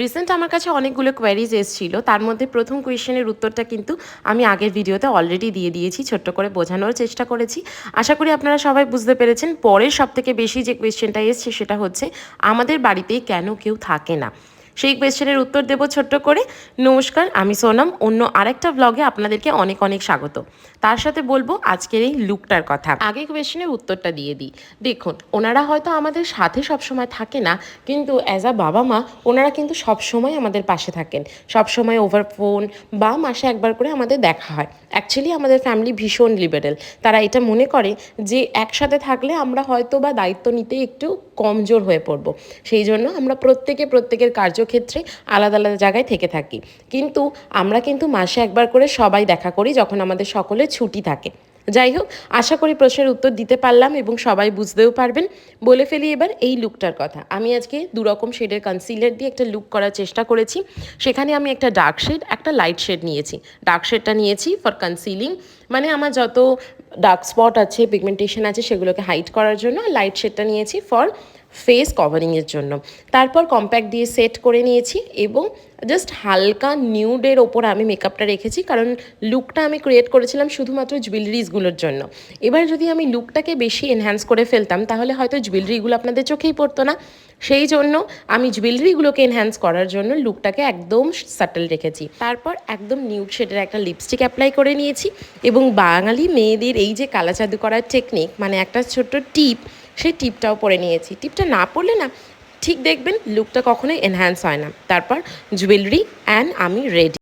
Recent আমার কাছে অনেকগুলো কোয়ারিজ এসেছিল। তার মধ্যে প্রথম কোয়েশ্চেনের উত্তরটা কিন্তু আমি আগের ভিডিওতে অলরেডি দিয়ে দিয়েছি, ছোট্ট করে বোঝানোর চেষ্টা করেছি। আশা করি আপনারা সবাই বুঝতে পেরেছেন, পরের সবথেকে বেশি যে কোয়েশ্চেনটা এসছে সেটা হচ্ছে, আমাদের বাড়িতেই কেন কেউ থাকে না? সেই কোয়েশ্চেনের উত্তর দেবো ছোট্ট করে। নমস্কার, আমি সোনাম। অন্য আরেকটা ব্লগে আপনাদেরকে অনেক অনেক স্বাগত। তার সাথে বলব আজকের এই লুকটার কথা। আগে কোয়েশ্চেনের উত্তরটা দিয়ে দিই। দেখুন, ওনারা হয়তো আমাদের সাথে সবসময় থাকে না, কিন্তু অ্যাজ আ বাবা মা, ওনারা কিন্তু সবসময় আমাদের পাশে থাকেন। সবসময় ওভার ফোন বা মাসে একবার করে আমাদের দেখা হয়। অ্যাকচুয়ালি আমাদের ফ্যামিলি ভীষণ লিবারেল তারা এটা মনে করে যে একসাথে থাকলে আমরা হয়তো বা দায়িত্ব নিতে একটু কমজোর হয়ে পড়ব। সেই জন্য আমরা প্রত্যেকে প্রত্যেকের কার্যক্ষেত্রে আলাদা আলাদা জায়গায় থেকে থাকি। কিন্তু আমরা কিন্তু মাসে একবার করে সবাই দেখা করি যখন আমাদের সকলে ছুটি থাকে। যাই হোক, আশা করি প্রশ্নের উত্তর দিতে পারলাম এবং সবাই বুঝতেও পারবেন। বলে ফেলি এবার এই লুকটার কথা। আমি আজকে দুরকম শেডের কনসিলার দিয়ে একটা লুক করার চেষ্টা করেছি। সেখানে আমি একটা ডার্ক শেড একটা লাইট শেড নিয়েছি। ডার্ক শেডটা নিয়েছি ফর কনসিলিং মানে আমার যত ডার্ক স্পট আছে পিগমেন্টেশন আছে, সেগুলোকে হাইড করার জন্য লাইট শেডটা নিয়েছি ফর ফেস কভারিংয়ের জন্য। তারপর কম্প্যাক্ট দিয়ে সেট করে নিয়েছি এবং জাস্ট হালকা নিউডের ওপর আমি মেকআপটা রেখেছি কারণ লুকটা আমি ক্রিয়েট করেছিলাম শুধুমাত্র জুয়েলারিজগুলোর জন্য। এবার যদি আমি লুকটাকে বেশি এনহ্যান্স করে ফেলতাম, তাহলে হয়তো জুয়েলারিগুলো আপনাদের চোখেই পড়তো না। সেই জন্য আমি জুয়েলারিগুলোকে এনহ্যান্স করার জন্য লুকটাকে একদম সাটেল রেখেছি। তারপর একদম নিউড শেডের একটা লিপস্টিক অ্যাপ্লাই করে নিয়েছি এবং বাঙালি মেয়েদের এই যে কালা জাদু করার টেকনিক মানে একটা ছোট্ট টিপ সেই টিপটাও পরে নিয়েছি। টিপটা না পরলে না, ঠিক দেখবেন লুকটা কখনোই এনহ্যান্স হয় না। তারপর জুয়েলারি অ্যান্ড আমি রেডি